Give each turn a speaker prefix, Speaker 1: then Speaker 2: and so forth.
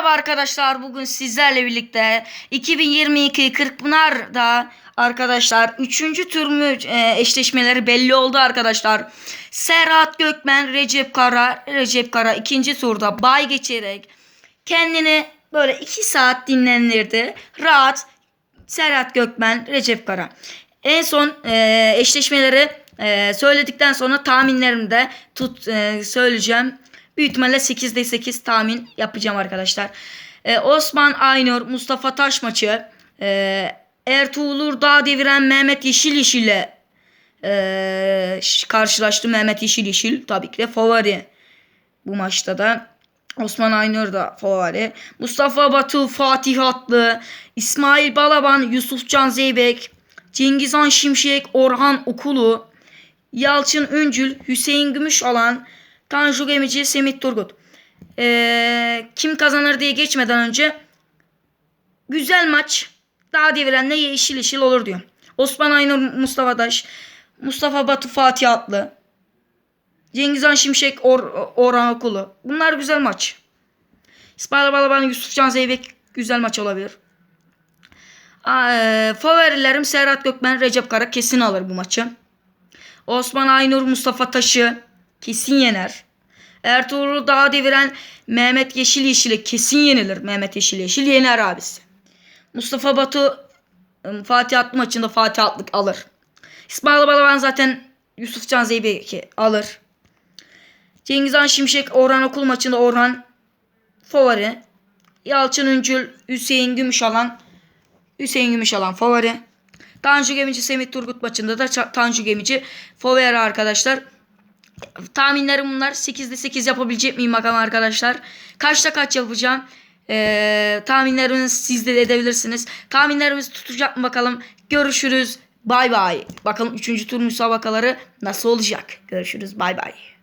Speaker 1: Merhaba arkadaşlar. Bugün sizlerle birlikte 2022 Kırkpınar'da arkadaşlar 3. tur mu e, eşleşmeleri belli oldu arkadaşlar. Serhat Gökmen, Recep Kara, Recep Kara ikinci turda bay geçerek kendini böyle 2 saat dinlendirdi. Rahat Serhat Gökmen, Recep Kara. En son e, eşleşmeleri e, söyledikten sonra tahminlerimi de tut söyleyeceğim. Büyük ihtimalle 8'de 8 tahmin yapacağım arkadaşlar. E, Osman Aynur, Mustafa Taş maçı. E, Ertuğrul Dağ deviren Mehmet Yeşil Yeşil ile e, karşılaştı. Mehmet Yeşil Yeşil tabii ki de favori bu maçta da. Osman Aynur da favori. Mustafa Batu, Fatih Atlı, İsmail Balaban, Yusufcan Zeybek, Cengizhan Şimşek, Orhan Okulu, Yalçın Öncül, Hüseyin Gümüşalan, Tanju Gemici, Semih Turgut. Ee, kim kazanır diye geçmeden önce güzel maç. Daha devirenle yeşil yeşil olur diyor. Osman Aynur, Mustafa Taş, Mustafa Batu, Fatih Atlı, Cengizhan Şimşek, Or Orhan Okulu. Bunlar güzel maç. İsmail Balaban, Yusufcan Zeybek güzel maç olabilir. Aa, e, favorilerim Serhat Gökmen, Recep Kara kesin alır bu maçı. Osman Aynur, Mustafa Taş'ı kesin yener. Ertuğrul Dağ deviren Mehmet Yeşil Yeşil'e kesin yenilir. Mehmet Yeşil Yeşil yener abisi. Mustafa Batu ım, Fatih Atlı maçında Fatih Atlık alır. İsmail Balaban zaten Yusufcan Zeybek'i alır. Cengizhan Şimşek Orhan Okul maçında Orhan favori. Yalçın Üncül Hüseyin Gümüşalan Hüseyin Gümüşalan favori. Tanju Gemici Semih Turgut maçında da Tanju Gemici favori arkadaşlar. Tahminlerim bunlar. 8'de 8 yapabilecek miyim bakalım arkadaşlar. Kaçta kaç yapacağım. Ee, tahminlerinizi siz de edebilirsiniz. Tahminlerimiz tutacak mı bakalım. Görüşürüz. Bay bay. Bakalım 3. tur müsabakaları nasıl olacak. Görüşürüz. Bay bay.